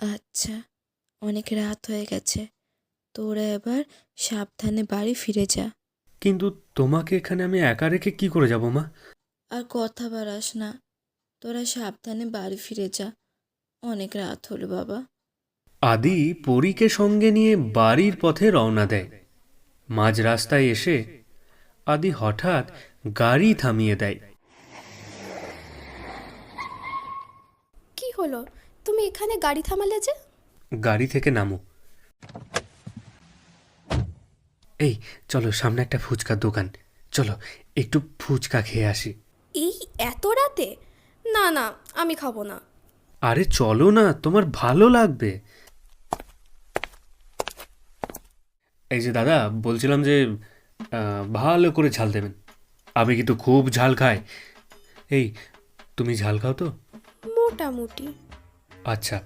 আচ্ছা অনেক রাত হয়ে গেছে। তোরা এবার সাবধানে বাড়ি ফিরে যা। কিন্তু তোমাকে এখানে আমি একা রেখে কি করে যাব মা? আর কথা বাড়াস না। তোরা সাবধানে বাড়ি ফিরে যা। অনেক রাত হলো বাবা। আদি পরীকে সঙ্গে নিয়ে বাড়ির পথে রওনা দেয়। মাঝ রাস্তায় এসে আদি হঠাৎ গাড়ি থামিয়ে দেয়। কি হলো? তুমি এখানে গাড়ি থামালে যে? গাড়ি থেকে নামো। এই চলো সামনে একটা ফুচকার দোকান। চলো একটু ফুচকা খেয়ে আসি। এই এত রাতে? না না আমি খাব না। আরে চলো না তোমার ভালো লাগবে। এই যে দাদা বলছিলাম যে আহ, ভালো করে ঝাল দেবেন। আমি কিন্তু খুব ঝাল খাই। এই তুমি ঝাল খাও তো? মোটামুটি। আচ্ছা